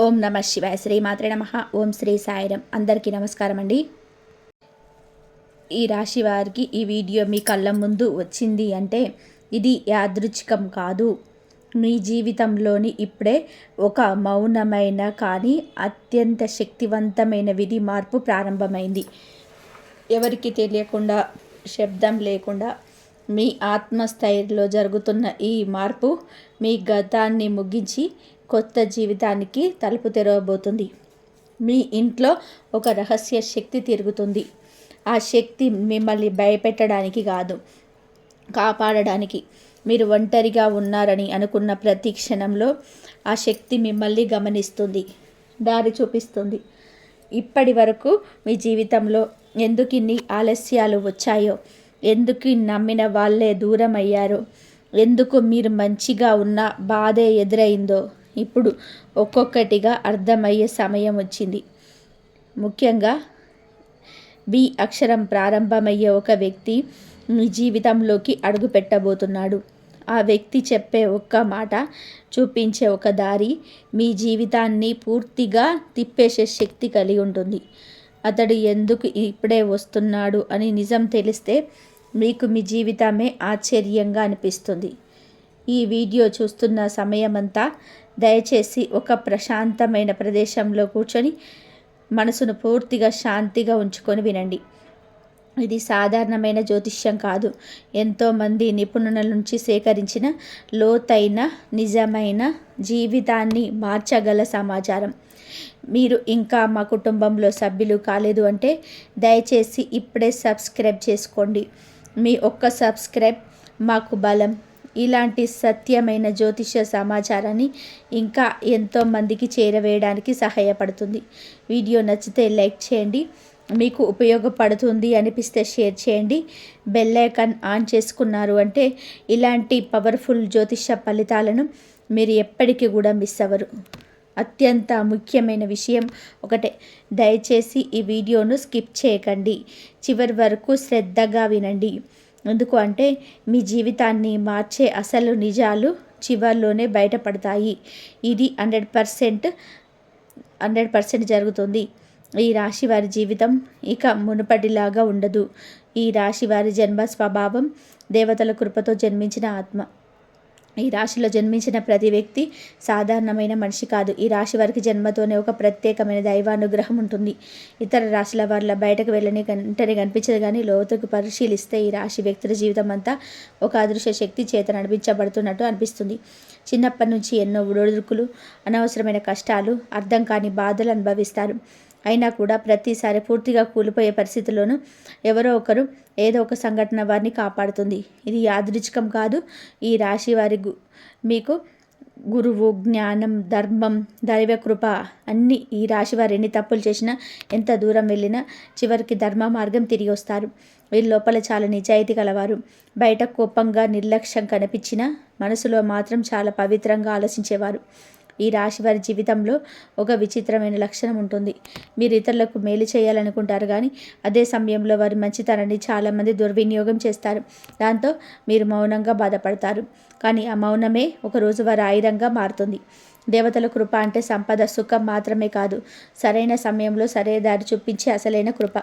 ఓం నమ శివాయ శ్రీ మాత్రే నమ. ఓం శ్రీ సాయిరం. అందరికీ నమస్కారం అండి. ఈ రాశి వారికి ఈ వీడియో మీ కళ్ళ ముందు వచ్చింది అంటే ఇది యాదృచ్ఛికం కాదు. మీ జీవితంలోని ఇప్పుడే ఒక మౌనమైన కానీ అత్యంత శక్తివంతమైన విధి మార్పు ప్రారంభమైంది. ఎవరికి తెలియకుండా శబ్దం లేకుండా మీ ఆత్మస్థైర్యంలో జరుగుతున్న ఈ మార్పు మీ గతాన్ని ముగించి కొత్త జీవితానికి తలుపు తెరవబోతుంది. మీ ఇంట్లో ఒక రహస్య శక్తి తిరుగుతుంది. ఆ శక్తి మిమ్మల్ని భయపెట్టడానికి కాదు కాపాడడానికి. మీరు ఒంటరిగా ఉన్నారని అనుకున్న ప్రతి క్షణంలో ఆ శక్తి మిమ్మల్ని గమనిస్తుంది దారి చూపిస్తుంది. ఇప్పటి వరకు మీ జీవితంలో ఎందుకు ఇన్ని ఆలస్యాలు వచ్చాయో ఎందుకు నమ్మిన వాళ్ళే దూరం అయ్యారో ఎందుకు మీరు మంచిగా ఉన్న బాధే ఎదురైందో ఇప్పుడు ఒక్కొక్కటిగా అర్థమయ్యే సమయం వచ్చింది. ముఖ్యంగా బి అక్షరం ప్రారంభమయ్యే ఒక వ్యక్తి మీ జీవితంలోకి అడుగు పెట్టబోతున్నాడు. ఆ వ్యక్తి చెప్పే ఒక్క మాట చూపించే ఒక దారి మీ జీవితాన్ని పూర్తిగా తిప్పేసే శక్తి కలిగి ఉంటుంది. అతడు ఎందుకు ఇప్పుడే వస్తున్నాడు అని నిజం తెలిస్తే మీకు మీ జీవితమే ఆశ్చర్యంగా అనిపిస్తుంది. ఈ వీడియో చూస్తున్న సమయమంతా దయచేసి ఒక ప్రశాంతమైన ప్రదేశంలో కూర్చొని మనసును పూర్తిగా శాంతిగా ఉంచుకొని వినండి. ఇది సాధారణమైన జ్యోతిష్యం కాదు. ఎంతోమంది నిపుణుల నుంచి సేకరించిన లోతైన నిజమైన జీవితాన్ని మార్చగల సమాచారం. మీరు ఇంకా మా కుటుంబంలో సభ్యులు కాలేదు అంటే దయచేసి ఇప్పుడే సబ్స్క్రైబ్ చేసుకోండి. మీ ఒక్క సబ్స్క్రైబ్ మాకు బలం. ఇలాంటి సత్యమైన జ్యోతిష సమాచారాన్ని ఇంకా ఎంతోమందికి చేరవేయడానికి సహాయపడుతుంది. వీడియో నచ్చితే లైక్ చేయండి. మీకు ఉపయోగపడుతుంది అనిపిస్తే షేర్ చేయండి. బెల్ ఐకాన్ ఆన్ చేసుకున్నారు అంటే ఇలాంటి పవర్ఫుల్ జ్యోతిష ఫలితాలను మీరు ఎప్పటికీ కూడా మిస్ అవ్వరు. అత్యంత ముఖ్యమైన విషయం ఒకటే. దయచేసి ఈ వీడియోను స్కిప్ చేయకండి. చివరి వరకు శ్రద్ధగా వినండి. ఎందుకు అంటే మీ జీవితాన్ని మార్చే అసలు నిజాలు చివరిలోనే బయటపడతాయి. ఇది హండ్రెడ్ పర్సెంట్ హండ్రెడ్ పర్సెంట్ జరుగుతుంది. ఈ రాశి వారి జీవితం ఇక మునుపటిలాగా ఉండదు. ఈ రాశి వారి జన్మ స్వభావం దేవతల కృపతో జన్మించిన ఆత్మ. ఈ రాశిలో జన్మించిన ప్రతి వ్యక్తి సాధారణమైన మనిషి కాదు. ఈ రాశి వారికి జన్మతోనే ఒక ప్రత్యేకమైన దైవానుగ్రహం ఉంటుంది. ఇతర రాశుల వాళ్ళ బయటకు వెళ్ళని వెంటనే కనిపించదు కానీ లోతుకు పరిశీలిస్తే ఈ రాశి వ్యక్తుల జీవితం అంతా ఒక అదృశ్య శక్తి చేత నడిపించబడుతున్నట్టు అనిపిస్తుంది. చిన్నప్పటి నుంచి ఎన్నో ఒడిదుడుకులు అనవసరమైన కష్టాలు అర్థం కాని బాధలు అనుభవిస్తారు. అయినా కూడా ప్రతిసారి పూర్తిగా కూలిపోయే పరిస్థితుల్లోనూ ఎవరో ఒకరు ఏదో ఒక సంఘటన వారిని కాపాడుతుంది. ఇది యాదృచ్ఛికం కాదు. ఈ రాశి వారి మీకు గురువు జ్ఞానం ధర్మం దైవ కృప అన్ని ఈ రాశి వారు ఎన్ని తప్పులు చేసినా ఎంత దూరం వెళ్ళినా చివరికి ధర్మ మార్గం తిరిగి వస్తారు. వీరి లోపల చాలా నిజాయితీ కలవారు బయట కోపంగా నిర్లక్ష్యం కనిపించినా మనసులో మాత్రం చాలా పవిత్రంగా ఆలోచించేవారు. ఈ రాశి వారి జీవితంలో ఒక విచిత్రమైన లక్షణం ఉంటుంది. మీరు ఇతరులకు మేలు చేయాలనుకుంటారు కానీ అదే సమయంలో వారి మంచితనాన్ని చాలామంది దుర్వినియోగం చేస్తారు. దాంతో మీరు మౌనంగా బాధపడతారు. కానీ ఆ మౌనమే ఒకరోజు వారి ఆయుధంగా మారుతుంది. దేవతల కృప అంటే సంపద సుఖం మాత్రమే కాదు సరైన సమయంలో సరే దారి చూపించే అసలైన కృప.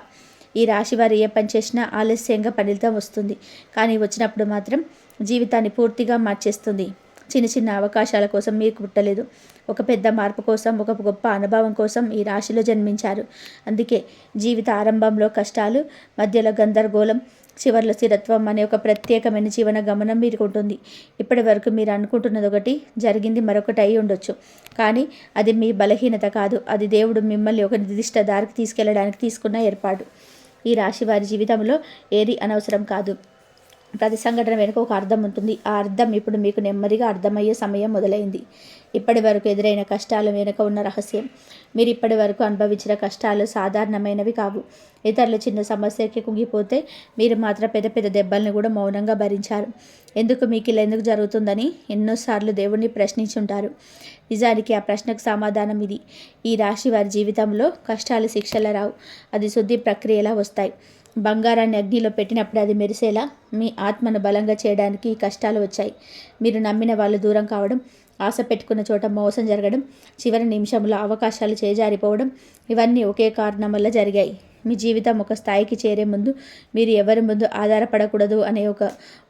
ఈ రాశి వారు ఏ పని చేసినా ఆలస్యంగా ఫలితం వస్తుంది. కానీ వచ్చినప్పుడు మాత్రం జీవితాన్ని పూర్తిగా మార్చేస్తుంది. చిన్న చిన్న అవకాశాల కోసం మీరు పుట్టలేదు. ఒక పెద్ద మార్పు కోసం ఒక గొప్ప అనుభవం కోసం ఈ రాశిలో జన్మించారు. అందుకే జీవిత ఆరంభంలో కష్టాలు మధ్యలో గందరగోళం చివరిలో స్థిరత్వం అనే ఒక ప్రత్యేకమైన జీవన గమనం మీకు ఉంటుంది ఇప్పటి వరకు మీరు అనుకుంటున్నది ఒకటి జరిగింది మరొకటి అయి ఉండొచ్చు. కానీ అది మీ బలహీనత కాదు. అది దేవుడు మిమ్మల్ని ఒక నిర్దిష్ట దారికి తీసుకెళ్ళడానికి తీసుకున్న ఏర్పాటు. ఈ రాశి వారి జీవితంలో ఏది అనవసరం కాదు. ప్రతి సంఘటన వెనుక ఒక అర్థం ఉంటుంది. ఆ అర్థం ఇప్పుడు మీకు నెమ్మదిగా అర్థమయ్యే సమయం మొదలైంది. ఇప్పటి వరకు ఎదురైన కష్టాల వెనుక ఉన్న రహస్యం. మీరు ఇప్పటి వరకు అనుభవించిన కష్టాలు సాధారణమైనవి కావు. ఇతరులు చిన్న సమస్యకి కుంగిపోతే మీరు మాత్రం పెద్ద పెద్ద దెబ్బలను కూడా మౌనంగా భరించారు. ఎందుకు మీకు ఇలా ఎందుకు జరుగుతుందని ఎన్నోసార్లు దేవుణ్ణి ప్రశ్నించుంటారు. నిజానికి ఆ ప్రశ్నకు సమాధానం ఇది. ఈ రాశి వారి జీవితంలో కష్టాలు శిక్షల రావు అది శుద్ధి ప్రక్రియలా వస్తాయి. బంగారాన్ని అగ్నిలో పెట్టినప్పుడు అది మెరిసేలా మీ ఆత్మను బలంగా చేయడానికి కష్టాలు వచ్చాయి. మీరు నమ్మిన వాళ్ళు దూరం కావడం ఆశ పెట్టుకున్న చోట మోసం జరగడం చివరి నిమిషంలో అవకాశాలు చేజారిపోవడం ఇవన్నీ ఒకే కారణం వల్ల జరిగాయి. మీ జీవితం ఒక స్థాయికి చేరే ముందు మీరు ఎవరి ముందు ఆధారపడకూడదు అనే ఒక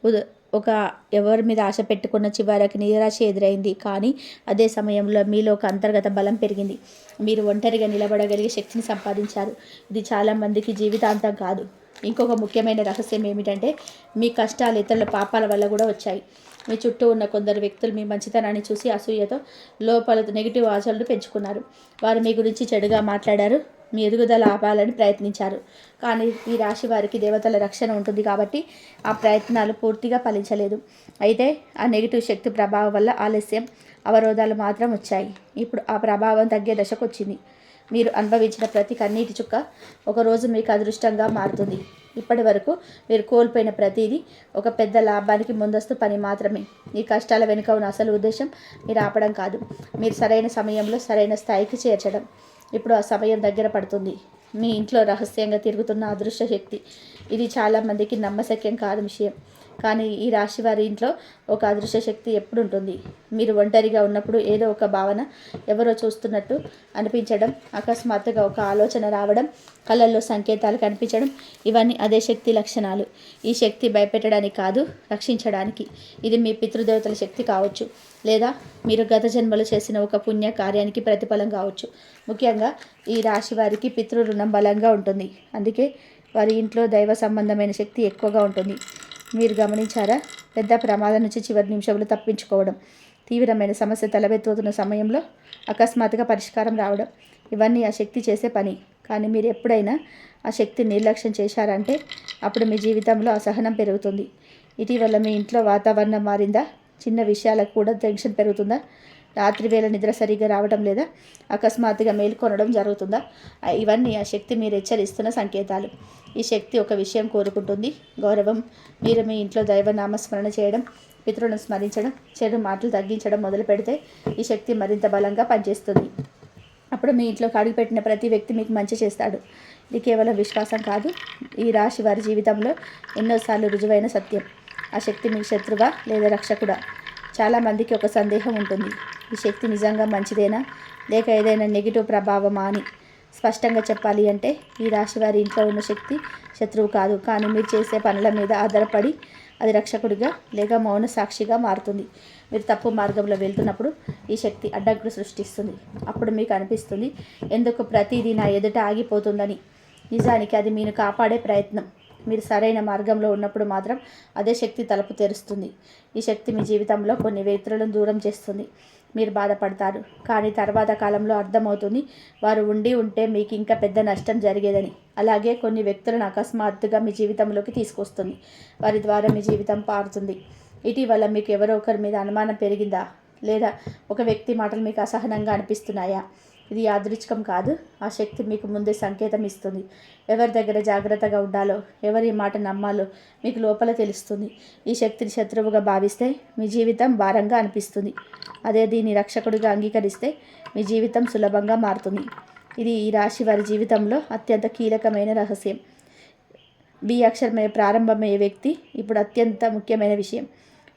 ఉద ఒక ఎవరి మీద ఆశ పెట్టుకున్న చివరికి నిరాశ ఎదురైంది. కానీ అదే సమయంలో మీలో ఒక అంతర్గత బలం పెరిగింది. మీరు ఒంటరిగా నిలబడగలిగే శక్తిని సంపాదించారు. ఇది చాలామందికి జీవితాంతం కాదు. ఇంకొక ముఖ్యమైన రహస్యం ఏమిటంటే మీ కష్టాలు ఇతరుల పాపాల వల్ల కూడా వచ్చాయి. మీ చుట్టూ ఉన్న కొందరు వ్యక్తులు మీ మంచితనాన్ని చూసి అసూయతో లోపల నెగిటివ్ ఆశలను పెంచుకున్నారు. వారు మీ గురించి చెడుగా మాట్లాడారు. మీ ఎదుగుదల ఆపాలని ప్రయత్నించారు. కానీ ఈ రాశి వారికి దేవతల రక్షణ ఉంటుంది కాబట్టి ఆ ప్రయత్నాలు పూర్తిగా ఫలించలేదు. అయితే ఆ నెగిటివ్ శక్తి ప్రభావం వల్ల ఆలస్యం అవరోధాలు మాత్రం వచ్చాయి. ఇప్పుడు ఆ ప్రభావం తగ్గే దశకు వచ్చింది. మీరు అనుభవించిన ప్రతి కన్నీటి చుక్క ఒకరోజు మీకు అదృష్టంగా మారుతుంది. ఇప్పటి వరకు మీరు కోల్పోయిన ప్రతిదీ ఒక పెద్ద లాభానికి ముందస్తు పని మాత్రమే. ఈ కష్టాల వెనుక ఉన్న అసలు ఉద్దేశం మీరు ఆపడం కాదు. మీరు సరైన సమయంలో సరైన స్థాయికి చేర్చడం. ఇప్పుడు ఆ సమయం దగ్గర పడుతుంది. మీ ఇంట్లో రహస్యంగా తిరుగుతున్న అదృశ్య శక్తి ఇది చాలామందికి నమ్మశక్యం కాదు విషయం. కానీ ఈ రాశి వారి ఇంట్లో ఒక అదృశ్య శక్తి ఎప్పుడు ఉంటుంది? మీరు ఒంటరిగా ఉన్నప్పుడు ఏదో ఒక భావన ఎవరో చూస్తున్నట్టు అనిపించడం అకస్మాత్తుగా ఒక ఆలోచన రావడం కళ్ళల్లో సంకేతాలు కనిపించడం ఇవన్నీ అదే శక్తి లక్షణాలు. ఈ శక్తి భయపెట్టడానికి కాదు రక్షించడానికి. ఇది మీ పితృదేవతల శక్తి కావచ్చు. లేదా మీరు గత జన్మలు చేసిన ఒక పుణ్య కార్యానికి ప్రతిఫలం కావచ్చు. ముఖ్యంగా ఈ రాశి వారికి పితృ రుణం బలంగా ఉంటుంది. అందుకే వారి ఇంట్లో దైవ సంబంధమైన శక్తి ఎక్కువగా ఉంటుంది. మీరు గమనించారా? పెద్ద ప్రమాదం నుంచి చివరి నిమిషంలో తప్పించుకోవడం తీవ్రమైన సమస్య తలబెత్తుతున్న సమయంలో అకస్మాత్తుగా పరిష్కారం రావడం ఇవన్నీ ఆ శక్తి చేసే పని. కానీ మీరు ఎప్పుడైనా ఆ శక్తి నిర్లక్ష్యం చేశారంటే అప్పుడు మీ జీవితంలో అసహనం పెరుగుతుంది. ఇటీవల మీ ఇంట్లో వాతావరణం మారిందా? చిన్న విషయాలకు కూడా టెన్షన్ పెరుగుతుందా? రాత్రివేళ నిద్ర సరిగ్గా రావడం లేదా అకస్మాత్తుగా మేల్కొనడం జరుగుతుందా? ఇవన్నీ ఆ శక్తి మీరు హెచ్చరిస్తున్న సంకేతాలు. ఈ శక్తి ఒక విషయం కోరుకుంటుంది. గౌరవం మీరు మీ ఇంట్లో దైవనామస్మరణ చేయడం పితృలను స్మరించడం చెడు మాటలు తగ్గించడం మొదలు పెడితే ఈ శక్తి మరింత బలంగా పనిచేస్తుంది. అప్పుడు మీ ఇంట్లో పెట్టిన ప్రతి వ్యక్తి మీకు మంచి చేస్తాడు. ఇది కేవలం విశ్వాసం కాదు. ఈ రాశి వారి జీవితంలో ఎన్నోసార్లు రుజువైన సత్యం. ఆ శక్తి మీ శత్రువా లేదా రక్షకుడా? చాలామందికి ఒక సందేహం ఉంటుంది. ఈ శక్తి నిజంగా మంచిదేనా? లేక ఏదైనా నెగిటివ్ ప్రభావమా అని స్పష్టంగా చెప్పాలి అంటే ఈ రాశి వారి ఇంట్లో ఉన్న శక్తి శత్రువు కాదు. కానీ మీరు చేసే పనుల మీద ఆధారపడి అది రక్షకుడిగా లేక మౌన సాక్షిగా మారుతుంది. మీరు తప్పు మార్గంలో వెళ్తున్నప్పుడు ఈ శక్తి అడ్డంకులు సృష్టిస్తుంది. అప్పుడు మీకు అనిపిస్తుంది ఎందుకు ప్రతిదీ నా ఎదుట ఆగిపోతుందని? నిజానికి అది మీరు కాపాడే ప్రయత్నం. మీరు సరైన మార్గంలో ఉన్నప్పుడు మాత్రం అదే శక్తి తలుపు తెరుస్తుంది. ఈ శక్తి మీ జీవితంలో కొన్ని వ్యక్తులను దూరం చేస్తుంది. మీరు బాధపడతారు. కానీ తర్వాత కాలంలో అర్థమవుతుంది. వారు ఉండి ఉంటే మీకు ఇంకా పెద్ద నష్టం జరిగేదని. అలాగే కొన్ని వ్యక్తులను అకస్మాత్తుగా మీ జీవితంలోకి తీసుకొస్తుంది. వారి ద్వారా మీ జీవితం పారుతుంది. ఇటీవల మీకు ఎవరో ఒకరి మీద అనుమానం పెరిగిందా? లేదా ఒక వ్యక్తి మాటలు మీకు అసహనంగా అనిపిస్తున్నాయా? ఇది యాదృచ్ఛికం కాదు. ఆ శక్తి మీకు ముందే సంకేతం ఇస్తుంది. ఎవరి దగ్గర జాగ్రత్తగా ఉండాలో ఎవరి మాట నమ్మాలో మీకు లోపల తెలుస్తుంది. ఈ శక్తిని శత్రువుగా భావిస్తే మీ జీవితం భారంగా అనిపిస్తుంది. అదే దీన్ని రక్షకుడిగా అంగీకరిస్తే మీ జీవితం సులభంగా మారుతుంది. ఇది ఈ రాశి వారి జీవితంలో అత్యంత కీలకమైన రహస్యం. బి అక్షరమయ్యే ప్రారంభమయ్యే వ్యక్తి ఇప్పుడు అత్యంత ముఖ్యమైన విషయం.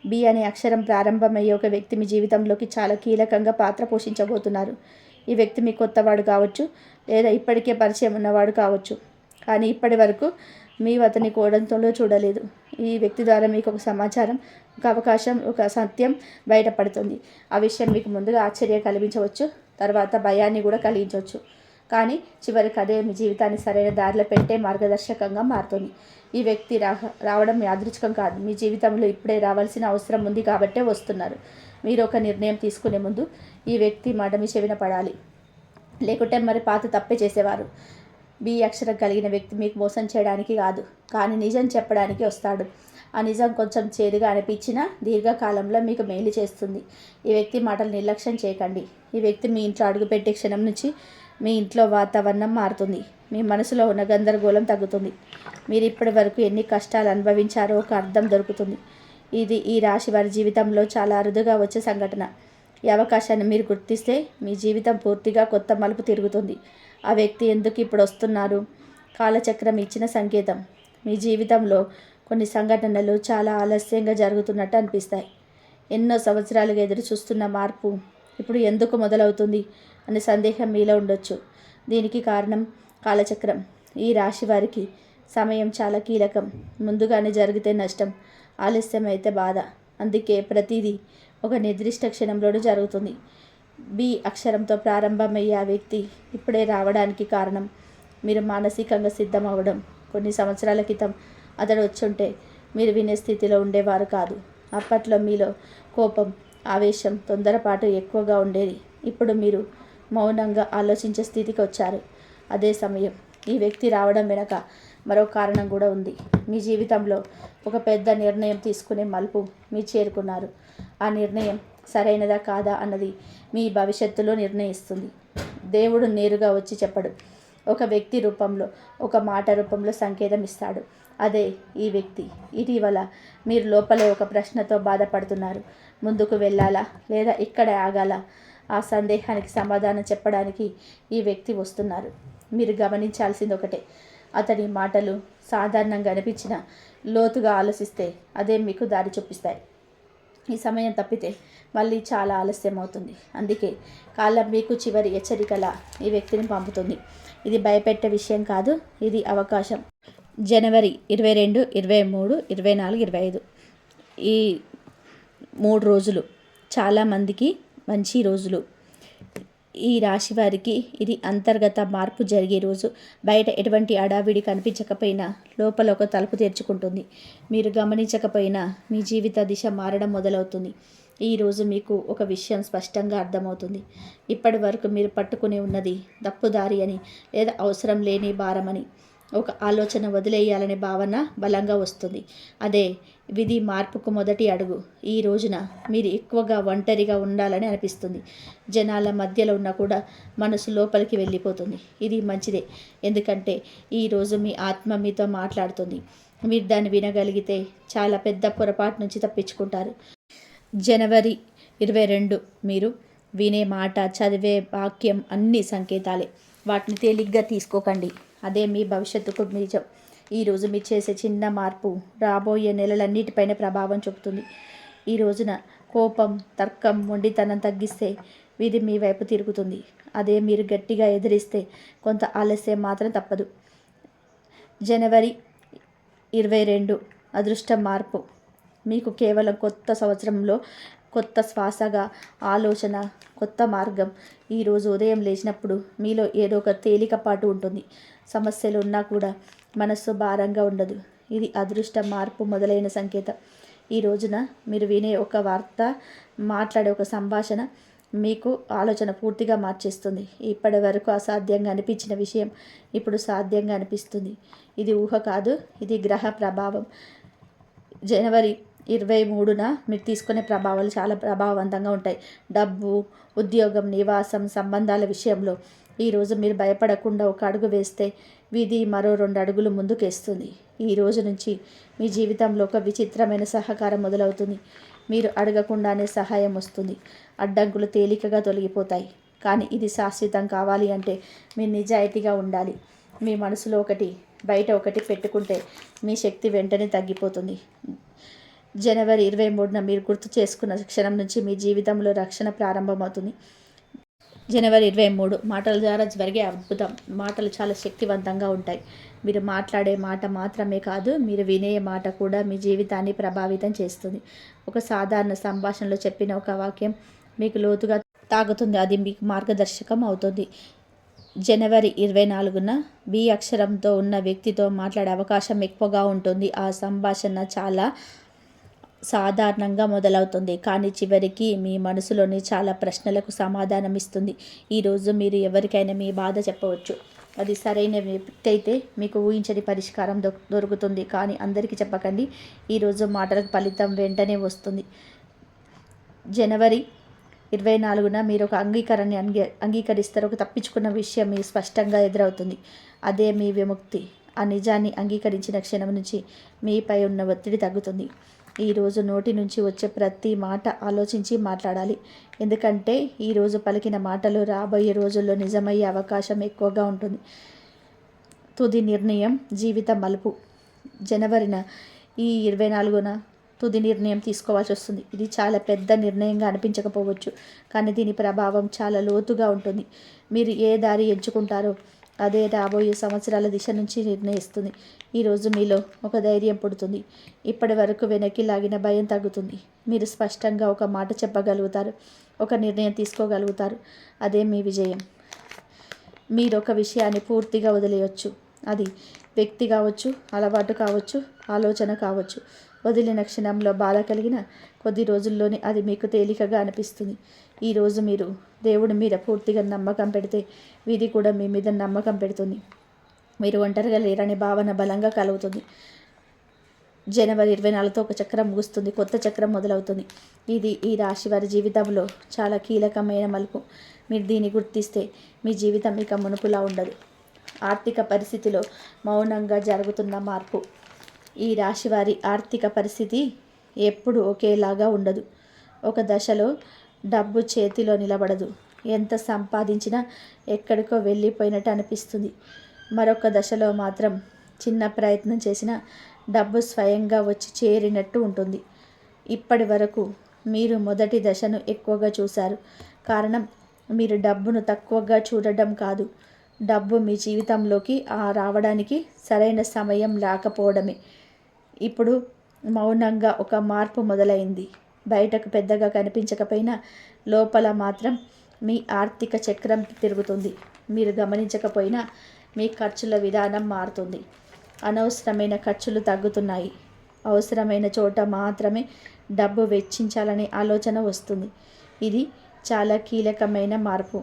బి అనే అక్షరం ప్రారంభమయ్యే ఒక వ్యక్తి మీ జీవితంలోకి చాలా కీలకంగా పాత్ర పోషించబోతున్నారు. ఈ వ్యక్తి మీ కొత్తవాడు కావచ్చు లేదా ఇప్పటికే పరిచయం ఉన్నవాడు కావచ్చు. కానీ ఇప్పటి వరకు మీ అతని కోడంతో చూడలేదు. ఈ వ్యక్తి ద్వారా మీకు ఒక సమాచారం ఒక అవకాశం ఒక సత్యం బయటపడుతుంది. ఆ విషయం మీకు ముందుగా ఆశ్చర్యం కలిగించవచ్చు తర్వాత భయాన్ని కూడా కలిగించవచ్చు. కానీ చివరికి అదే మీ జీవితాన్ని సరైన దారిలో పెట్టే మార్గదర్శకంగా మారుతుంది. ఈ వ్యక్తి రా రావడం యాదృచ్ఛికం కాదు. మీ జీవితంలో ఇప్పుడే రావాల్సిన అవసరం ఉంది కాబట్టే వస్తున్నారు. మీరు ఒక నిర్ణయం తీసుకునే ముందు ఈ వ్యక్తి మాట మీ చెవిన పడాలి. లేకుంటే మరి పాత తప్పే చేసేవారు. బి అక్షరం కలిగిన వ్యక్తి మీకు మోసం చేయడానికి కాదు. కానీ నిజం చెప్పడానికి వస్తాడు. ఆ నిజం కొంచెం చేదుగా అనిపించినా దీర్ఘకాలంలో మీకు మేలు చేస్తుంది. ఈ వ్యక్తి మాటలు నిర్లక్ష్యం చేయకండి. ఈ వ్యక్తి మీ ఇంట్లో అడుగుపెట్టే క్షణం నుంచి మీ ఇంట్లో వాతావరణం మారుతుంది. మీ మనసులో ఉన్న గందరగోళం తగ్గుతుంది. మీరు ఇప్పటి వరకు ఎన్ని కష్టాలు అనుభవించారో ఒక అర్థం దొరుకుతుంది. ఇది ఈ రాశి వారి జీవితంలో చాలా అరుదుగా వచ్చే సంఘటన. ఈ అవకాశాన్ని మీరు గుర్తిస్తే మీ జీవితం పూర్తిగా కొత్త మలుపు తిరుగుతుంది. ఆ వ్యక్తి ఎందుకు ఇప్పుడు వస్తున్నారు? కాలచక్రం ఇచ్చిన సంకేతం. మీ జీవితంలో కొన్ని సంఘటనలు చాలా ఆలస్యంగా జరుగుతున్నట్టు అనిపిస్తాయి. ఎన్నో సంవత్సరాలుగా ఎదురు చూస్తున్న మార్పు ఇప్పుడు ఎందుకు మొదలవుతుంది అనే సందేహం మీలో ఉండొచ్చు. దీనికి కారణం కాలచక్రం. ఈ రాశి వారికి సమయం చాలా కీలకం. ముందుగానే జరిగితే నష్టం. ఆలస్యం అయితే బాధ. అందుకే ప్రతిదీ ఒక నిర్దిష్ట క్షణంలోనే జరుగుతుంది. బి అక్షరంతో ప్రారంభమయ్యే ఆ వ్యక్తి ఇప్పుడే రావడానికి కారణం మీరు మానసికంగా సిద్ధం అవ్వడం. కొన్ని సంవత్సరాల క్రితం అతడు వచ్చుంటే మీరు వినే స్థితిలో ఉండేవారు కాదు. అప్పట్లో మీలో కోపం ఆవేశం తొందరపాటు ఎక్కువగా ఉండేది. ఇప్పుడు మీరు మౌనంగా ఆలోచించే స్థితికి వచ్చారు. అదే సమయం ఈ వ్యక్తి రావడం వెనక మరో కారణం కూడా ఉంది. మీ జీవితంలో ఒక పెద్ద నిర్ణయం తీసుకునే మలుపు మీరు చేరుకున్నారు. ఆ నిర్ణయం సరైనదా కాదా అన్నది మీ భవిష్యత్తులో నిర్ణయిస్తుంది. దేవుడు నేరుగా వచ్చి చెప్పడు. ఒక వ్యక్తి రూపంలో ఒక మాట రూపంలో సంకేతం ఇస్తాడు. అదే ఈ వ్యక్తి. ఇటీవల మీరు లోపలే ఒక ప్రశ్నతో బాధపడుతున్నారు. ముందుకు వెళ్ళాలా లేదా ఇక్కడే ఆగాలా? ఆ సందేహానికి సమాధానం చెప్పడానికి ఈ వ్యక్తి వస్తున్నారు. మీరు గమనించాల్సింది ఒకటే అతని మాటలు సాధారణంగా అనిపించిన లోతుగా ఆలోచిస్తే అదే మీకు దారి చూపిస్తాయి. ఈ సమయం తప్పితే మళ్ళీ చాలా ఆలస్యం అవుతుంది అందుకే కాలం మీకు చివరి హెచ్చరికల ఈ వ్యక్తిని పంపుతుంది. ఇది భయపెట్టే విషయం కాదు ఇది అవకాశం. జనవరి ఇరవై రెండు ఇరవై మూడు ఇరవై నాలుగు ఇరవై ఐదు. ఈ మూడు రోజులు చాలామందికి మంచి రోజులు. ఈ రాశి వారికి ఇది అంతర్గత మార్పు జరిగే రోజు. బయట ఎటువంటి అడావిడి కనిపించకపోయినా లోపల ఒక తలుపు తెరుచుకుంటుంది. మీరు గమనించకపోయినా మీ జీవిత దిశ మారడం మొదలవుతుంది. ఈరోజు మీకు ఒక విషయం స్పష్టంగా అర్థమవుతుంది. ఇప్పటి వరకు మీరు పట్టుకుని ఉన్నది తప్పుదారి అని లేదా అవసరం లేని భారమని ఒక ఆలోచన వదిలేయాలనే భావన బలంగా వస్తుంది. అదే విధి మార్పుకు మొదటి అడుగు. ఈ రోజున మీరు ఎక్కువగా ఒంటరిగా ఉండాలని అనిపిస్తుంది. జనాల మధ్యలో ఉన్నా కూడా మనసు లోపలికి వెళ్ళిపోతుంది. ఇది మంచిదే. ఎందుకంటే ఈరోజు మీ ఆత్మ మీతో మాట్లాడుతుంది. మీరు దాన్ని వినగలిగితే చాలా పెద్ద పొరపాటు నుంచి తప్పించుకుంటారు. జనవరి ఇరవై రెండు మీరు వినే మాట చదివే వాక్యం అన్ని సంకేతాలే. వాటిని తేలిగ్గా తీసుకోకండి. అదే మీ భవిష్యత్తుకు నిజం ఈరోజు మీరు చేసే చిన్న మార్పు రాబోయే నెలలన్నిటిపైన ప్రభావం చూపుతుంది. ఈ రోజున కోపం తర్కం మొండితనం తగ్గిస్తే విధి మీ వైపు తిరుగుతుంది. అదే మీరు గట్టిగా ఎదిరిస్తే కొంత ఆలస్యం మాత్రం తప్పదు. జనవరి ఇరవై రెండు అదృష్ట మార్పు. మీకు కేవలం కొత్త సంవత్సరంలో కొత్త శ్వాసగా ఆలోచన కొత్త మార్గం ఈరోజు ఉదయం లేచినప్పుడు మీలో ఏదో ఒక తేలికపాటు ఉంటుంది. సమస్యలు ఉన్నా కూడా మనస్సు భారంగా ఉండదు. ఇది అదృష్ట మార్పు మొదలైన సంకేతం. ఈ రోజున మీరు వినే ఒక వార్త మాట్లాడే ఒక సంభాషణ మీకు ఆలోచన పూర్తిగా మార్చేస్తుంది. ఇప్పటి వరకు అసాధ్యంగా అనిపించిన విషయం ఇప్పుడు సాధ్యంగా అనిపిస్తుంది. ఇది ఊహ కాదు ఇది గ్రహ ప్రభావం. జనవరి ఇరవై మూడున మీరు తీసుకునే ప్రభావాలు చాలా ప్రభావవంతంగా ఉంటాయి. డబ్బు ఉద్యోగం నివాసం సంబంధాల విషయంలో. ఈరోజు మీరు భయపడకుండా ఒక అడుగు వేస్తే విధి మరో రెండు అడుగులు ముందుకేస్తుంది. ఈ రోజు నుంచి మీ జీవితంలో ఒక విచిత్రమైన సహకారం మొదలవుతుంది. మీరు అడగకుండానే సహాయం వస్తుంది. అడ్డంకులు తేలికగా తొలగిపోతాయి. కానీ ఇది శాశ్వతం కావాలి అంటే మీరు నిజాయితీగా ఉండాలి. మీ మనసులో ఒకటి బయట ఒకటి పెట్టుకుంటే మీ శక్తి వెంటనే తగ్గిపోతుంది. జనవరి ఇరవై మూడున మీరు గుర్తు చేసుకున్న క్షణం నుంచి మీ జీవితంలో రక్షణ ప్రారంభమవుతుంది. జనవరి ఇరవై మూడు. మాటల ద్వారా జరిగే అద్భుతం. మాటలు చాలా శక్తివంతంగా ఉంటాయి. మీరు మాట్లాడే మాట మాత్రమే కాదు మీరు వినే మాట కూడా మీ జీవితాన్ని ప్రభావితం చేస్తుంది. ఒక సాధారణ సంభాషణలో చెప్పిన ఒక వాక్యం మీకు లోతుగా తాగుతుంది అది మీకు మార్గదర్శకం అవుతుంది. జనవరి ఇరవై నాలుగున బి అక్షరంతో ఉన్న వ్యక్తితో మాట్లాడే అవకాశం ఎక్కువగా ఉంటుంది. ఆ సంభాషణ చాలా సాధారణంగా మొదలవుతుంది. కానీ చివరికి మీ మనసులోని చాలా ప్రశ్నలకు సమాధానం ఇస్తుంది. ఈరోజు మీరు ఎవరికైనా మీ బాధ చెప్పవచ్చు. అది సరైన వ్యక్తి అయితే మీకు ఊహించని పరిష్కారం దొ దొరుకుతుంది. కానీ అందరికీ చెప్పకండి ఈరోజు మాటలకు ఫలితం వెంటనే వస్తుంది. జనవరి ఇరవై నాలుగున మీరు ఒక అంగీకారాన్ని అంగీ అంగీకరిస్తారు. ఒక తప్పించుకున్న విషయం మీ స్పష్టంగా ఎదురవుతుంది. అదే మీ విముక్తి. ఆ నిజాన్ని అంగీకరించిన క్షణం నుంచి మీపై ఉన్న ఒత్తిడి తగ్గుతుంది. ఈరోజు నోటి నుంచి వచ్చే ప్రతి మాట ఆలోచించి మాట్లాడాలి. ఎందుకంటే ఈరోజు పలికిన మాటలు రాబోయే రోజుల్లో నిజమయ్యే అవకాశం ఎక్కువగా ఉంటుంది. తుది నిర్ణయం జీవిత మలుపు. జనవరిన ఈ ఇరవై నాలుగున తుది నిర్ణయం తీసుకోవాల్సి వస్తుంది. ఇది చాలా పెద్ద నిర్ణయంగా అనిపించకపోవచ్చు. కానీ దీని ప్రభావం చాలా లోతుగా ఉంటుంది. మీరు ఏ దారి ఎంచుకుంటారో అదే రాబోయే సంవత్సరాల దిశ నుంచి నిర్ణయిస్తుంది. ఈరోజు మీలో ఒక ధైర్యం పుడుతుంది. ఇప్పటి వరకు వెనక్కి లాగిన భయం తగ్గుతుంది. మీరు స్పష్టంగా ఒక మాట చెప్పగలుగుతారు. ఒక నిర్ణయం తీసుకోగలుగుతారు. అదే మీ విజయం. మీరు ఒక విషయాన్ని పూర్తిగా వదిలేయచ్చు. అది వ్యక్తి కావచ్చు అలవాటు కావచ్చు ఆలోచన కావచ్చు. వదిలిన క్షణంలో బాధ కలిగిన కొద్ది రోజుల్లోనే అది మీకు తేలికగా అనిపిస్తుంది. ఈరోజు మీరు దేవుడి మీద పూర్తిగా నమ్మకం పెడితే వీధి కూడా మీ మీద నమ్మకం పెడుతుంది. మీరు ఒంటరిగా లేరనే భావన బలంగా కలుగుతుంది. జనవరి ఇరవై నాలుగుతో ఒక చక్రం ముగుస్తుంది కొత్త చక్రం మొదలవుతుంది. ఇది ఈ రాశి వారి జీవితంలో చాలా కీలకమైన మలుపు. మీరు దీన్ని గుర్తిస్తే మీ జీవితం ఇక మునుపులా ఉండదు. ఆర్థిక పరిస్థితిలో మౌనంగా జరుగుతున్న మార్పు. ఈ రాశి వారి ఆర్థిక పరిస్థితి ఎప్పుడు ఒకేలాగా ఉండదు. ఒక దశలో డబ్బు చేతిలో నిలబడదు. ఎంత సంపాదించినా ఎక్కడికో వెళ్ళిపోయినట్టు అనిపిస్తుంది. మరొక దశలో మాత్రం చిన్న ప్రయత్నం చేసినా డబ్బు స్వయంగా వచ్చి చేరినట్టు ఉంటుంది. ఇప్పటి వరకు మీరు మొదటి దశను ఎక్కువగా చూశారు. కారణం మీరు డబ్బును తక్కువగా చూడడం కాదు. డబ్బు మీ జీవితంలోకి ఆ రావడానికి సరైన సమయం లేకపోవడమే. ఇప్పుడు మౌనంగా ఒక మార్పు మొదలైంది. బయటకు పెద్దగా కనిపించకపోయినా లోపల మాత్రం మీ ఆర్థిక చక్రం తిరుగుతుంది. మీరు గమనించకపోయినా మీ ఖర్చుల విధానం మారుతుంది. అనవసరమైన ఖర్చులు తగ్గుతున్నాయి. అవసరమైన చోట మాత్రమే డబ్బు వెచ్చించాలనే ఆలోచన వస్తుంది. ఇది చాలా కీలకమైన మార్పు.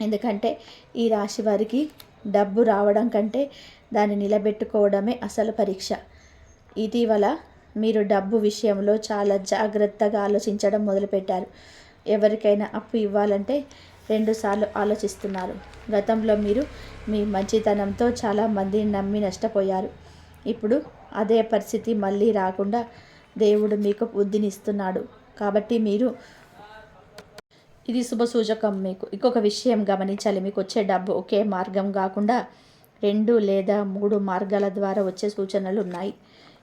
ఎందుకంటే ఈ రాశి వారికి డబ్బు రావడం కంటే దాన్ని నిలబెట్టుకోవడమే అసలు పరీక్ష. ఇటీవల మీరు డబ్బు విషయంలో చాలా జాగ్రత్తగా ఆలోచించడం మొదలుపెట్టారు. ఎవరికైనా అప్పు ఇవ్వాలంటే రెండుసార్లు ఆలోచిస్తున్నారు. గతంలో మీరు మీ మంచితనంతో చాలామందిని నమ్మి నష్టపోయారు. ఇప్పుడు అదే పరిస్థితి మళ్ళీ రాకుండా దేవుడు మీకు బుద్ధినిస్తున్నాడు. కాబట్టి మీరు ఇది శుభసూచకం మీకు. ఇంకొక విషయం గమనించాలి. మీకు వచ్చే డబ్బు ఒకే మార్గం కాకుండా రెండు లేదా మూడు మార్గాల ద్వారా వచ్చే సూచనలు ఉన్నాయి.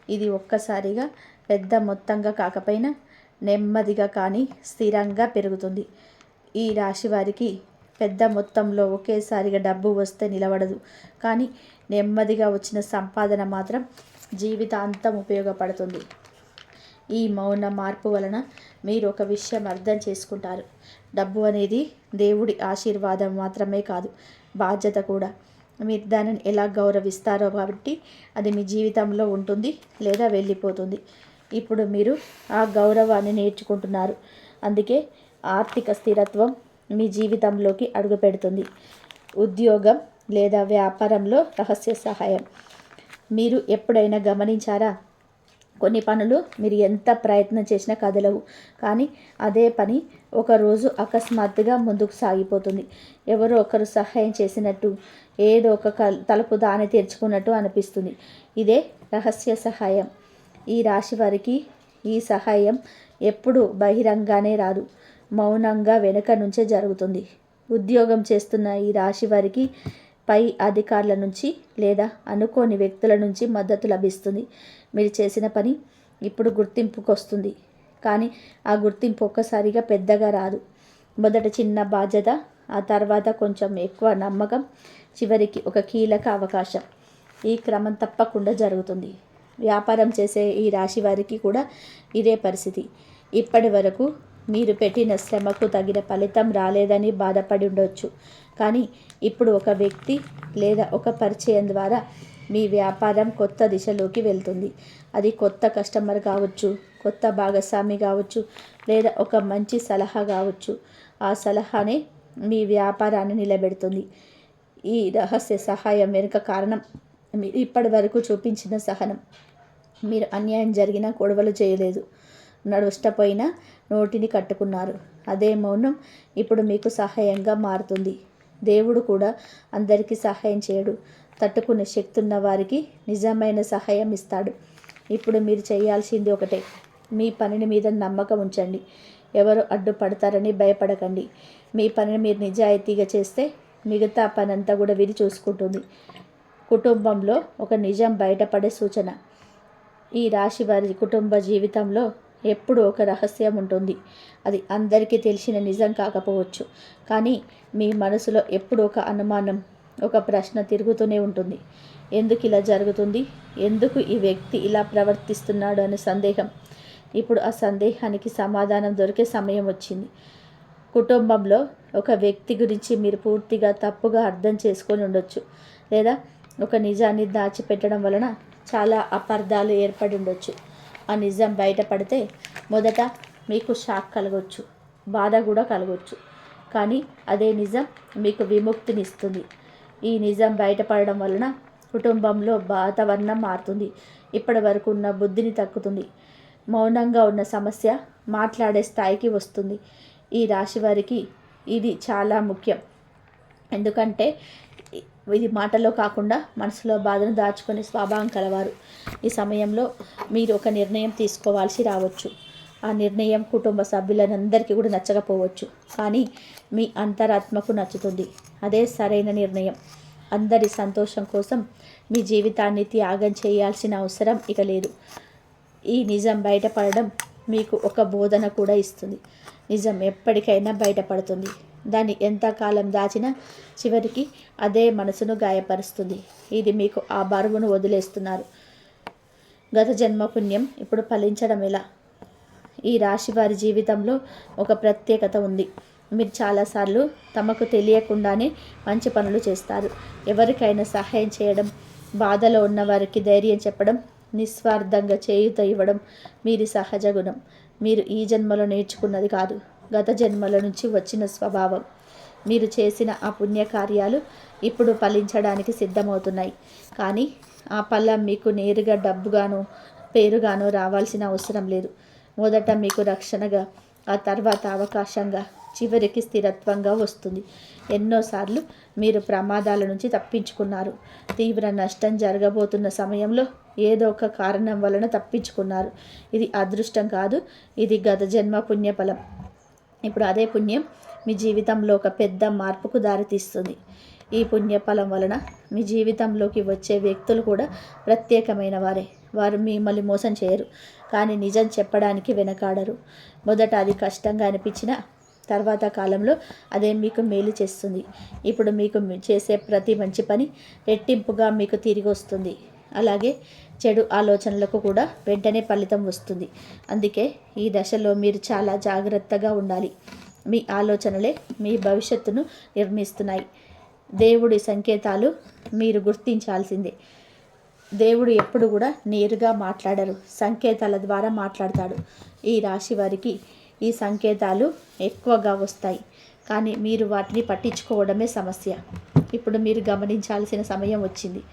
ఇది ఒక్కసారిగా పెద్ద మొత్తంగా కాకపోయినా నెమ్మదిగా కానీ స్థిరంగా పెరుగుతుంది. ఈ రాశి వారికి పెద్ద మొత్తంలో ఒకేసారిగా డబ్బు వస్తే నిలబడదు. కానీ నెమ్మదిగా వచ్చిన సంపాదన మాత్రం జీవితాంతం ఉపయోగపడుతుంది. ఈ మౌన మార్పు వలన మీరు ఒక విషయం అర్థం చేసుకుంటారు. డబ్బు అనేది దేవుడి ఆశీర్వాదం మాత్రమే కాదు బాధ్యత కూడా. మీరు దానిని ఎలా గౌరవిస్తారో కాబట్టి అది మీ జీవితంలో ఉంటుంది లేదా వెళ్ళిపోతుంది. ఇప్పుడు మీరు ఆ గౌరవాన్ని నేర్చుకుంటున్నారు. అందుకే ఆర్థిక స్థిరత్వం మీ జీవితంలోకి అడుగుపెడుతుంది ఉద్యోగం లేదా వ్యాపారంలో రహస్య సహాయం. మీరు ఎప్పుడైనా గమనించారా? కొన్ని పనులు మీరు ఎంత ప్రయత్నం చేసినా కదలవు. కానీ అదే పని ఒకరోజు అకస్మాత్తుగా ముందుకు సాగిపోతుంది. ఎవరో ఒకరు సహాయం చేసినట్టు ఏదో ఒక తలుపు దాని తెరుచుకున్నట్టు అనిపిస్తుంది. ఇదే రహస్య సహాయం. ఈ రాశి వారికి ఈ సహాయం ఎప్పుడు బహిరంగానే రాదు. మౌనంగా వెనుక నుంచే జరుగుతుంది. ఉద్యోగం చేస్తున్న ఈ రాశి వారికి పై అధికారుల నుంచి లేదా అనుకోని వ్యక్తుల నుంచి మద్దతు లభిస్తుంది. మీరు చేసిన పని ఇప్పుడు గుర్తింపుకు వస్తుంది కానీ ఆ గుర్తింపు ఒక్కసారిగా పెద్దగా రాదు. మొదట చిన్న బాధ్యత ఆ తర్వాత కొంచెం ఎక్కువ నమ్మకం చివరికి ఒక కీలక అవకాశం. ఈ క్రమం తప్పకుండా జరుగుతుంది. వ్యాపారం చేసే ఈ రాశి వారికి కూడా ఇదే పరిస్థితి. ఇప్పటి వరకు మీరు పెట్టిన శ్రమకు తగిన ఫలితం రాలేదని బాధపడి ఉండవచ్చు కానీ ఇప్పుడు ఒక వ్యక్తి లేదా ఒక పరిచయం ద్వారా మీ వ్యాపారం కొత్త దిశలోకి వెళ్తుంది. అది కొత్త కస్టమర్ కావచ్చు కొత్త భాగస్వామి కావచ్చు లేదా ఒక మంచి సలహా కావచ్చు. ఆ సలహానే మీ వ్యాపారాన్ని నిలబెడుతుంది. ఈ రహస్య సహాయం వెనుక కారణం మీరు ఇప్పటి వరకు చూపించిన సహనం. మీరు అన్యాయం జరిగినా గొడవలు చేయలేదు. నడుష్టపోయిన నోటిని కట్టుకున్నారు. అదే మౌనం ఇప్పుడు మీకు సహాయంగా మారుతుంది. దేవుడు కూడా అందరికీ సహాయం చేయడు. తట్టుకునే శక్తి ఉన్న వారికి నిజమైన సహాయం ఇస్తాడు. ఇప్పుడు మీరు చేయాల్సింది ఒకటే. మీ పనిని మీద నమ్మకం ఉంచండి. ఎవరు అడ్డుపడతారని భయపడకండి. మీ పనిని మీరు నిజాయితీగా చేస్తే మిగతా పని అంతా కూడా విధి చూసుకుంటుంది. కుటుంబంలో ఒక నిజం బయటపడే సూచన. ఈ రాశి వారి కుటుంబ జీవితంలో ఎప్పుడు ఒక రహస్యం ఉంటుంది. అది అందరికీ తెలిసిన నిజం కాకపోవచ్చు. కానీ మీ మనసులో ఎప్పుడు ఒక అనుమానం ఒక ప్రశ్న తిరుగుతూనే ఉంటుంది. ఎందుకు ఇలా జరుగుతుంది? ఎందుకు ఈ వ్యక్తి ఇలా ప్రవర్తిస్తున్నాడు అనే సందేహం. ఇప్పుడు ఆ సందేహానికి సమాధానం దొరికే సమయం వచ్చింది. కుటుంబంలో ఒక వ్యక్తి గురించి మీరు పూర్తిగా తప్పుగా అర్థం చేసుకొని ఉండొచ్చు. లేదా ఒక నిజాన్ని దాచిపెట్టడం వలన చాలా అపార్థాలు ఏర్పడి ఉండొచ్చు. ఆ నిజం బయటపడితే మొదట మీకు షాక్ కలగొచ్చు బాధ కూడా కలగొచ్చు. కానీ అదే నిజం మీకు విముక్తినిస్తుంది ఈ నిజం బయటపడడం వలన కుటుంబంలో వాతావరణం మారుతుంది. ఇప్పటి వరకు ఉన్న బుద్ధిని తక్కుతుంది మౌనంగా ఉన్న సమస్య మాట్లాడే స్థాయికి వస్తుంది. ఈ రాశి వారికి ఇది చాలా ముఖ్యం. ఎందుకంటే ఇది మాటలో కాకుండా మనసులో బాధను దాచుకునే స్వభావం కలవారు. ఈ సమయంలో మీరు ఒక నిర్ణయం తీసుకోవాల్సి రావచ్చు. ఆ నిర్ణయం కుటుంబ సభ్యులందరికీ కూడా నచ్చకపోవచ్చు. కానీ మీ అంతరాత్మకు నచ్చుతుంది. అదే సరైన నిర్ణయం. అందరి సంతోషం కోసం మీ జీవితాన్ని త్యాగం చేయాల్సిన అవసరం ఇక లేదు. ఈ నిజం బయటపడడం మీకు ఒక బోధన కూడా ఇస్తుంది. నిజం ఎప్పటికైనా బయటపడుతుంది. దాన్ని ఎంతకాలం దాచినా చివరికి అదే మనసును గాయపరుస్తుంది. ఇది మీకు ఆ బరువును వదిలేస్తున్నారు. గత జన్మ పుణ్యం ఇప్పుడు ఫలించడం ఎలా? ఈ రాశి వారి జీవితంలో ఒక ప్రత్యేకత ఉంది. మీరు చాలాసార్లు తమకు తెలియకుండానే మంచి పనులు చేస్తారు. ఎవరికైనా సహాయం చేయడం బాధలో ఉన్న వారికి ధైర్యం చెప్పడం నిస్వార్థంగా చేయుత ఇవ్వడం మీరి సహజ గుణం మీరు ఈ జన్మలో నేర్చుకున్నది కాదు గత జన్మల నుంచి వచ్చిన స్వభావం. మీరు చేసిన ఆ పుణ్యకార్యాలు ఇప్పుడు ఫలించడానికి సిద్ధమవుతున్నాయి. కానీ ఆ ఫలం మీకు నేరుగా డబ్బుగాను పేరుగాను రావాల్సిన అవసరం లేదు. మొదట మీకు రక్షణగా ఆ తర్వాత అవకాశంగా చివరికి స్థిరత్వంగా వస్తుంది. ఎన్నోసార్లు మీరు ప్రమాదాల నుంచి తప్పించుకున్నారు. తీవ్ర నష్టం జరగబోతున్న సమయంలో ఏదో ఒక కారణం వలన తప్పించుకున్నారు. ఇది అదృష్టం కాదు ఇది గత జన్మ పుణ్యఫలం. ఇప్పుడు అదే పుణ్యం మీ జీవితంలో ఒక పెద్ద మార్పుకు దారితీస్తుంది. ఈ పుణ్యఫలం వలన మీ జీవితంలోకి వచ్చే వ్యక్తులు కూడా ప్రత్యేకమైన వారే. వారు మిమ్మల్ని మోసం చేయరు కానీ నిజం చెప్పడానికి వెనకాడరు. మొదట అది కష్టంగా అనిపించిన తర్వాత కాలంలో అదే మీకు మేలు చేస్తుంది. ఇప్పుడు మీకు చేసే ప్రతి మంచి పని రెట్టింపుగా మీకు తిరిగి వస్తుంది. అలాగే చెడు ఆలోచనలకు కూడా వెంటనే ఫలితం వస్తుంది. అందుకే ఈ దశలో మీరు చాలా జాగ్రత్తగా ఉండాలి. మీ ఆలోచనలే మీ భవిష్యత్తును నిర్మిస్తున్నాయి. దేవుడి సంకేతాలు మీరు గుర్తించాల్సిందే. దేవుడు ఎప్పుడు కూడా నేరుగా మాట్లాడరు. సంకేతాల ద్వారా మాట్లాడతాడు. ఈ రాశి వారికి ఈ సంకేతాలు ఎక్కువగా వస్తాయి. కానీ మీరు వాటిని పట్టించుకోవడమే సమస్య. ఇప్పుడు మీరు గమనించాల్సిన సమయం వచ్చింది.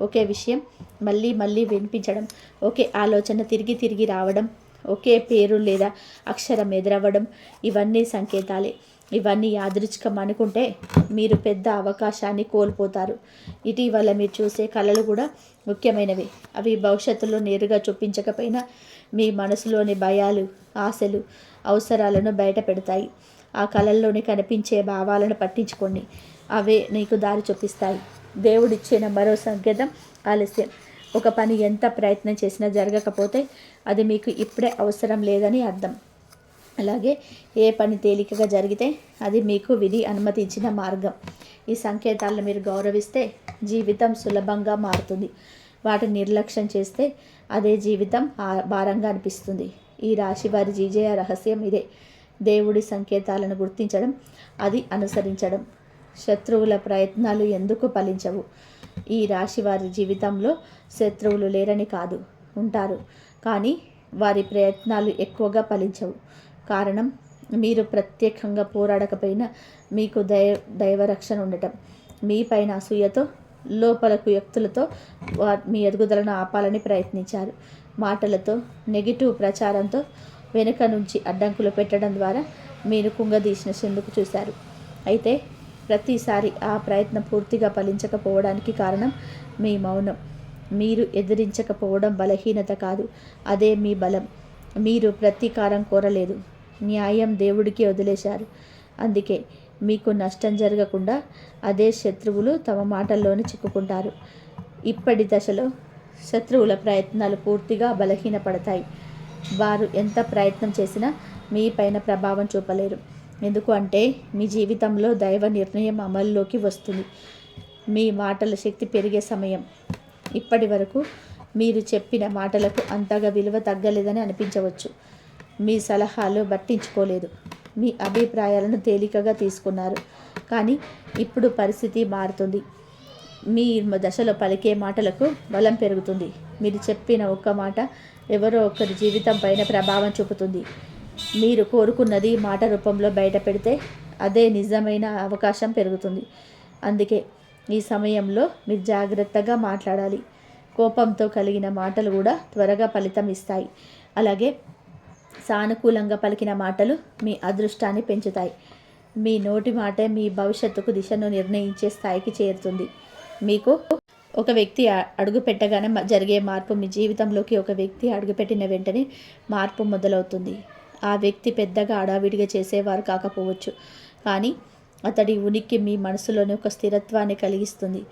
ఒకే విషయం మళ్ళీ మళ్ళీ వినిపించడం ఒకే ఆలోచన తిరిగి తిరిగి రావడం ఒకే పేరు లేదా అక్షరం ఎదురవ్వడం ఇవన్నీ సంకేతాలే. ఇవన్నీ యాదృచ్ఛికం అనుకుంటే మీరు పెద్ద అవకాశాన్ని కోల్పోతారు. ఇటీవల మీరు చూసే కళలు కూడా ముఖ్యమైనవి. అవి భవిష్యత్తులో నేరుగా చూపించకపోయినా మీ మనసులోని భయాలు ఆశలు అవసరాలను బయట పెడతాయి. ఆ కళల్లోని కనిపించే భావాలను పట్టించుకోండి. అవే నీకు దారి చూపిస్తాయి. దేవుడిచ్చిన మరో సంకేతం ఆలస్యం. ఒక పని ఎంత ప్రయత్నం చేసినా జరగకపోతే అది మీకు ఇప్పుడే అవసరం లేదని అర్థం. అలాగే ఏ పని తేలికగా జరిగితే అది మీకు విధి అనుమతించిన మార్గం. ఈ సంకేతాలను మీరు గౌరవిస్తే జీవితం సులభంగా మారుతుంది. వాటిని నిర్లక్ష్యం చేస్తే అదే జీవితం భారంగా అనిపిస్తుంది. ఈ రాశి వారి జీజయ రహస్యం ఇదే. దేవుడి సంకేతాలను గుర్తించడం అది అనుసరించడం. శత్రువుల ప్రయత్నాలు ఎందుకు ఫలించవు? ఈ రాశి వారి జీవితంలో శత్రువులు లేరని కాదు ఉంటారు. కానీ వారి ప్రయత్నాలు ఎక్కువగా ఫలించవు. కారణం మీరు ప్రత్యేకంగా పోరాడకపోయినా మీకు దైవ దైవరక్షణ ఉండటం. మీ పైన అసూయతో లోపలకు వ్యక్తులతో మీ ఎదుగుదలను ఆపాలని ప్రయత్నించారు. మాటలతో నెగిటివ్ ప్రచారంతో వెనుక నుంచి అడ్డంకులు పెట్టడం ద్వారా మీరు కుంగదీసిన చెందుకు చూశారు. అయితే ప్రతిసారి ఆ ప్రయత్నం పూర్తిగా ఫలించకపోవడానికి కారణం మీ మౌనం. మీరు ఎదిరించకపోవడం బలహీనత కాదు. అదే మీ బలం. మీరు ప్రతీకారం కోరలేదు. న్యాయం దేవుడికి వదిలేశారు. అందుకే మీకు నష్టం జరగకుండా అదే శత్రువులు తమ మాటల్లోనే చిక్కుకుంటారు. ఇప్పటి దశలో శత్రువుల ప్రయత్నాలు పూర్తిగా బలహీనపడతాయి. వారు ఎంత ప్రయత్నం చేసినా మీ పైన ప్రభావం చూపలేరు. ఎందుకు అంటే మీ జీవితంలో దైవ నిర్ణయం అమల్లోకి వస్తుంది. మీ మాటల శక్తి పెరిగే సమయం. ఇప్పటి వరకు మీరు చెప్పిన మాటలకు అంతగా విలువ తగ్గలేదని అనిపించవచ్చు. మీ సలహాలు పట్టించుకోలేదు. మీ అభిప్రాయాలను తేలికగా తీసుకున్నారు. కానీ ఇప్పుడు పరిస్థితి మారుతుంది. మీ దశలో పలికే మాటలకు బలం పెరుగుతుంది. మీరు చెప్పిన ఒక్క మాట ఎవరో ఒకరి జీవితం పైన ప్రభావం చూపుతుంది. మీరు కోరుకున్నది మాట రూపంలో బయట పెడితే అదే నిజమైన అవకాశం పెరుగుతుంది. అందుకే ఈ సమయంలో మీరు జాగ్రత్తగా మాట్లాడాలి. కోపంతో కలిగిన మాటలు కూడా త్వరగా ఫలితం ఇస్తాయి. అలాగే సానుకూలంగా పలికిన మాటలు మీ అదృష్టాన్ని పెంచుతాయి. మీ నోటి మాటే మీ భవిష్యత్తుకు దిశను నిర్ణయించే స్థాయికి చేరుతుంది. మీకు ఒక వ్యక్తి అడుగు పెట్టగానే జరిగే మార్పు మీ జీవితంలోకి ఒక వ్యక్తి అడుగుపెట్టిన వెంటనే మార్పు మొదలవుతుంది. ఆ వ్యక్తి పెద్దగా అడావిడిగా చేసేవారు కాకపోవచ్చు. కానీ అతడి ఉనికి మీ మనసులోని ఒక స్థిరత్వాన్ని కలిగిస్తుంది.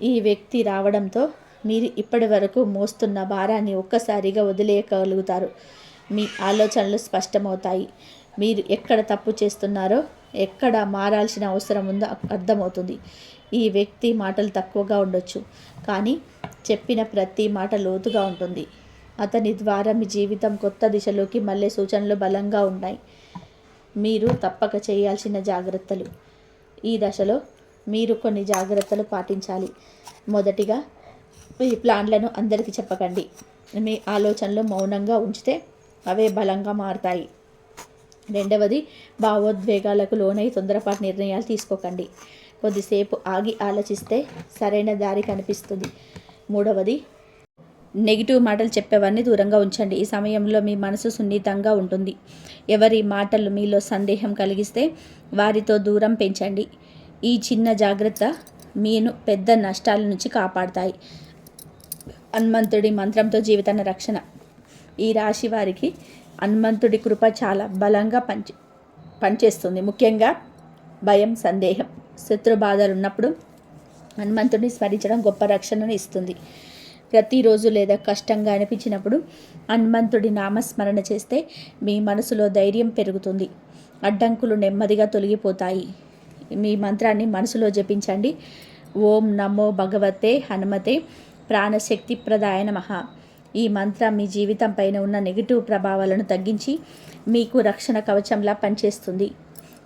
ఈ వ్యక్తి రావడంతో మీరు ఇప్పటి వరకు మోస్తున్న భారాన్ని ఒక్కసారిగా వదిలేయగలుగుతారు. మీ ఆలోచనలు స్పష్టమవుతాయి. మీరు ఎక్కడ తప్పు చేస్తున్నారో ఎక్కడ మారాల్సిన అవసరం ఉందో అర్థమవుతుంది. ఈ వ్యక్తి మాటలు తక్కువగా ఉండొచ్చు కానీ చెప్పిన ప్రతి మాట లోతుగా ఉంటుంది. అతని ద్వారా మీ జీవితం కొత్త దిశలోకి మళ్ళీ సూచనలు బలంగా ఉన్నాయి. మీరు తప్పక చేయాల్సిన జాగ్రత్తలు. ఈ దశలో మీరు కొన్ని జాగ్రత్తలు పాటించాలి. మొదటిగా మీ ప్లాన్లను అందరికీ చెప్పకండి. మీ ఆలోచనలు మౌనంగా ఉంచితే అవే బలంగా మారుతాయి. రెండవది భావోద్వేగాలకు లోనై తొందరపాటు నిర్ణయాలు తీసుకోకండి. కొద్దిసేపు ఆగి ఆలోచిస్తే సరైన దారి కనిపిస్తుంది. మూడవది నెగిటివ్ మాటలు చెప్పేవారిని దూరంగా ఉంచండి. ఈ సమయంలో మీ మనసు సున్నితంగా ఉంటుంది. ఎవరి మాటలు మీలో సందేహం కలిగిస్తే వారితో దూరం పెంచండి. ఈ చిన్న జాగ్రత్త మీను పెద్ద నష్టాల నుంచి కాపాడతాయి. హనుమంతుడి మంత్రంతో జీవితాన్ని రక్షణ. ఈ రాశి వారికి హనుమంతుడి కృప చాలా బలంగా పనిచే పనిచేస్తుంది ముఖ్యంగా భయం సందేహం శత్రు బాధలు ఉన్నప్పుడు హనుమంతుడిని స్మరించడం గొప్ప రక్షణను ఇస్తుంది. ప్రతిరోజు లేదా కష్టంగా అనిపించినప్పుడు హనుమంతుడి నామస్మరణ చేస్తే మీ మనసులో ధైర్యం పెరుగుతుంది. అడ్డంకులు నెమ్మదిగా తొలగిపోతాయి. మీ మంత్రాన్ని మనసులో జపించండి. ఓం నమో భగవతే హనుమతే ప్రాణశక్తి ప్రదాయ నమః. ఈ మంత్రం మీ జీవితం పైన ఉన్న నెగిటివ్ ప్రభావాలను తగ్గించి మీకు రక్షణ కవచంలా పనిచేస్తుంది.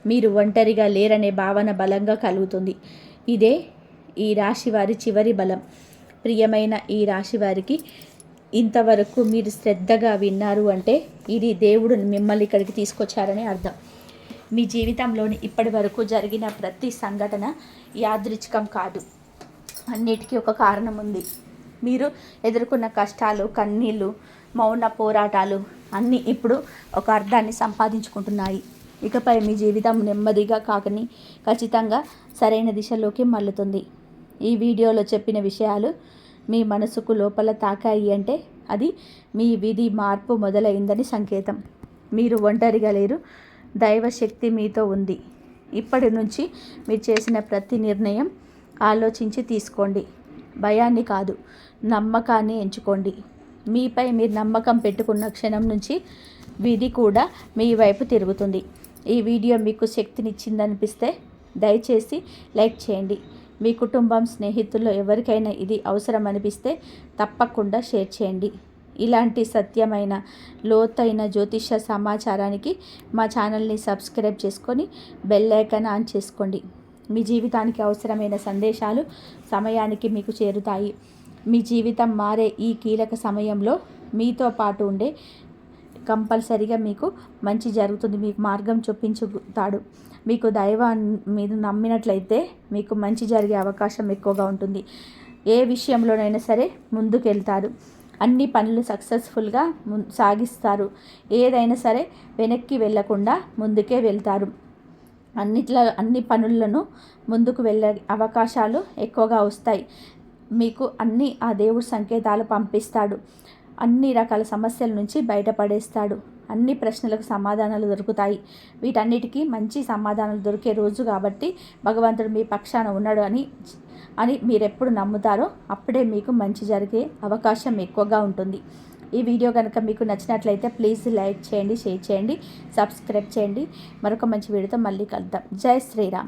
మీరు ఒంటరిగా లేరనే భావన బలంగా కలుగుతుంది. ఇదే ఈ రాశి వారి చివరి బలం. ప్రియమైన ఈ రాశి వారికి ఇంతవరకు మీరు శ్రద్ధగా విన్నారు అంటే ఇది దేవుడు మిమ్మల్ని ఇక్కడికి తీసుకొచ్చారని అర్థం. మీ జీవితంలోని ఇప్పటి వరకు జరిగిన ప్రతి సంఘటన యాదృచ్ఛికం కాదు. అన్నిటికీ ఒక కారణం ఉంది. మీరు ఎదుర్కొన్న కష్టాలు కన్నీళ్ళు మౌన పోరాటాలు అన్నీ ఇప్పుడు ఒక అర్థాన్ని సంపాదించుకుంటున్నాయి. ఇకపై మీ జీవితం నెమ్మదిగా కాకని ఖచ్చితంగా సరైన దిశలోకి మల్లుతుంది ఈ వీడియోలో చెప్పిన విషయాలు మీ మనసుకు లోపల తాకాయి అంటే అది మీ విధి మార్పు మొదలైందని సంకేతం. మీరు ఒంటరిగా లేరు. దైవశక్తి మీతో ఉంది. ఇప్పటి నుంచి మీరు చేసిన ప్రతి నిర్ణయం ఆలోచించి తీసుకోండి. భయాన్ని కాదు. నమ్మకాన్ని ఎంచుకోండి. మీపై మీరు నమ్మకం పెట్టుకున్న క్షణం నుంచి విధి కూడా మీ వైపు తిరుగుతుంది. ఈ వీడియో మీకు శక్తినిచ్చిందనిపిస్తే దయచేసి లైక్ చేయండి. మీ కుటుంబం స్నేహితుల్లో ఎవరికైనా ఇది అవసరం అనిపిస్తే తప్పకుండా షేర్ చేయండి. ఇలాంటి సత్యమైన లోతైన జ్యోతిష సమాచారానికి మా ఛానల్ని సబ్స్క్రైబ్ చేసుకొని బెల్ ఐకాన్ ఆన్ చేసుకోండి. మీ జీవితానికి అవసరమైన సందేశాలు సమయానికి మీకు చేరుతాయి. మీ జీవితం మారే ఈ కీలక సమయంలో మీతో పాటు ఉండే కంపల్సరిగా మీకు మంచి జరుగుతుంది మీకు మార్గం చూపించుతాడు. మీకు దైవం మీరు నమ్మినట్లయితే మీకు మంచి జరిగే అవకాశం ఎక్కువగా ఉంటుంది. ఏ విషయంలోనైనా సరే ముందుకు వెళ్తారు అన్ని పనులు సక్సెస్ఫుల్గా సాగిస్తారు. ఏదైనా సరే వెనక్కి వెళ్ళకుండా ముందుకే వెళ్తారు. అన్నిట్ల అన్ని పనులను ముందుకు వెళ్ళే అవకాశాలు ఎక్కువగా వస్తాయి. మీకు అన్ని ఆ దేవుడు సంకేతాలు పంపిస్తాడు. అన్ని రకాల సమస్యల నుంచి బయటపడేస్తాడు. అన్ని ప్రశ్నలకు సమాధానాలు దొరుకుతాయి. వీటన్నిటికీ మంచి సమాధానాలు దొరికే రోజు కాబట్టి భగవంతుడు మీ పక్షాన ఉన్నాడు అని అని మీరెప్పుడు నమ్ముతారో అప్పుడే మీకు మంచి జరిగే అవకాశం ఎక్కువగా ఉంటుంది. ఈ వీడియో కనుక మీకు నచ్చినట్లయితే ప్లీజ్ లైక్ చేయండి షేర్ చేయండి సబ్స్క్రైబ్ చేయండి. మరొక మంచి వీడియోతో మళ్ళీ కలుద్దాం. జై శ్రీరామ్.